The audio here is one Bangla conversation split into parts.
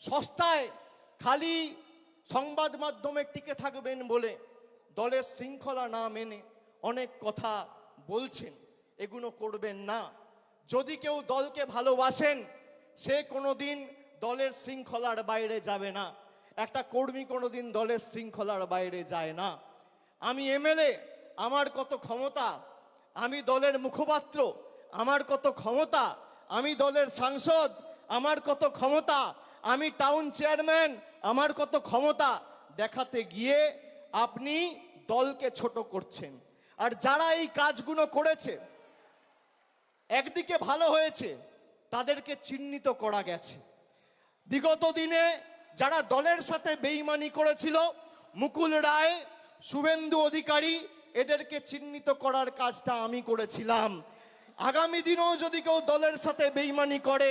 সস্তায় খালি সংবাদ মাধ্যমে টিকে থাকবেন বলে দলের শৃঙ্খলা না মেনে অনেক কথা বলছেন। এগুলো করবেন না। যদি কেউ দলকে ভালোবাসেন, সে কোনোদিন দলের শৃঙ্খলার বাইরে যাবে না। একটা কর্মী কোনোদিন দলের শৃঙ্খলার বাইরে যায় না। আমি এমএলএ, আমার কত ক্ষমতা? আমি দলের মুখপাত্র, আমার কত ক্ষমতা? আমি দলের সাংসদ, আমার কত ক্ষমতা? আমি টাউন চেয়ারম্যান আমার কত ক্ষমতা দেখাতে গিয়ে আপনি দলকে ছোট করছেন। আর যারা এই কাজগুলো করেছে, একদিকে ভালো হয়েছে, তাদেরকে চিহ্নিত করা গেছে। বিগত দিনে যারা দলের সাথে বেইমানি করেছিল, মুকুল রায়, শুভেন্দু অধিকারী, এদেরকে চিহ্নিত করার কাজটা আমি করেছিলাম। আগামী দিনেও যদি কেউ দলের সাথে বেইমানি করে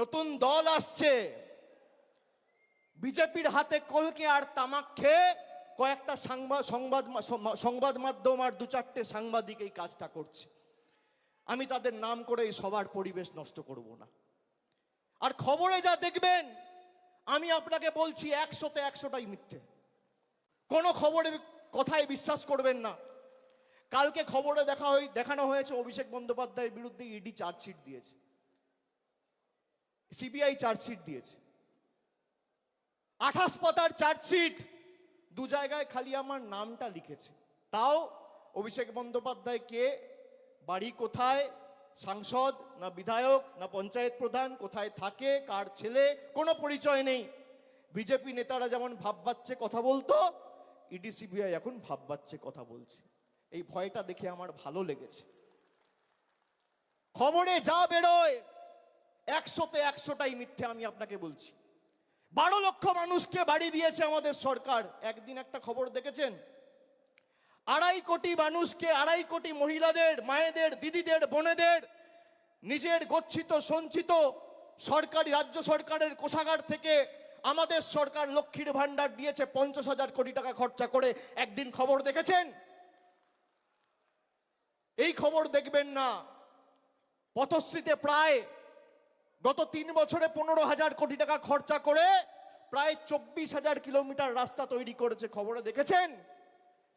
নতুন দল আসছে। বিজেপির হাতে কলকে আর তামাক খেয়ে কয়েকটা সাংবাদ সংবাদ সংবাদ মাধ্যম আর দু চারটে সাংবাদিক এই কাজটা করছে। আমি তাদের নাম করে এই সবার পরিবেশ নষ্ট করব না। আর খবরে যা দেখবেন, আমি আপনাকে বলছি একশোতে একশোটাই মিথ্যে। কোনো খবরে কথায় বিশ্বাস করবেন না। কালকে খবরে দেখা হয়ে দেখানো হয়েছে অভিষেক বন্দ্যোপাধ্যায়ের বিরুদ্ধে ইডি চার্জশিট দিয়েছে। সিবিআই চার্জশিট দিয়েছে। আঠাশ পাতার চার্জশিট দু জায়গায় খালি আমার নামটা লিখেছে। তাও অভিষেক বন্দ্যোপাধ্যায় কে, বাড়ি কোথায়, সাংসদ না বিধায়ক না পঞ্চায়েত প্রধান, কোথায় থাকে, কার ছেলে, কোনো পরিচয় নেই। বিজেপি নেতারা যেমন ভাববাচ্ছে কথা বলতো, ইডি, সিবিআই এখন ভাববাচ্ছে কথা বলছে। এই ভয়টা দেখে আমার ভালো লেগেছে। খবরে যা বেরোয় একশোতে একশোটাই মিথ্যে আমি আপনাকে বলছি। বারো লক্ষ মানুষকে বাড়ি দিয়েছে আমাদের সরকার। একদিন একটা খবর দেখেছেন? আড়াই কোটি মানুষকে, আড়াই কোটি মহিলাদের, মায়েদের, দিদিদের, বোনেদের নিজের গচ্ছিত, সঞ্চিত সরকারি, রাজ্য সরকারের কোষাগার থেকে আমাদের সরকার লক্ষ্মীর ভান্ডার দিয়েছে পঞ্চাশ হাজার কোটি টাকা খরচা করে। একদিন খবর দেখেছেন? এই খবর দেখবেন না। পথশ্রীতে প্রায় গত তিন বছরে পনেরো হাজার কোটি টাকা খরচা করে প্রায় চব্বিশ হাজার কিলোমিটার রাস্তা তৈরি করেছে। খবরে দেখেছেন?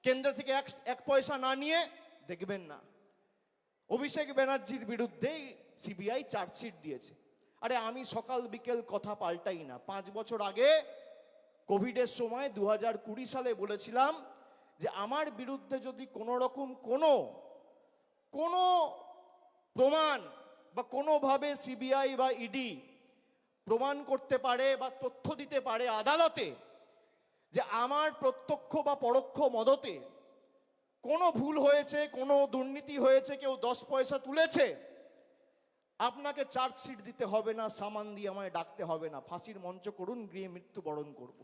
কেন্দ্র থেকে এক এক পয়সা না নিয়ে দেখবেন না। অভিষেক ব্যানার্জির বিরুদ্ধেই সিবিআই চার্জশিট দিয়েছে। আরে আমি সকাল বিকেল কথা পাল্টাই না। পাঁচ বছর আগে কোভিডের সময় দু হাজার কুড়ি সালে বলেছিলাম যে আমার বিরুদ্ধে যদি কোনো রকম কোনো কোনো প্রমাণ বা কোনোভাবে সিবিআই বা ইডি প্রমাণ করতে পারে বা তথ্য দিতে পারে আদালতে যে আমার প্রত্যক্ষ বা পরোক্ষ মদতে কোনো ভুল হয়েছে, কোনো দুর্নীতি হয়েছে, কেউ দশ পয়সা তুলেছে, আপনাকে চার্জশিট দিতে হবে না সামান দিয়ে আমায় ডাকতে হবে না। ফাঁসির মঞ্চ করুন, গৃহে মৃত্যুবরণ করব।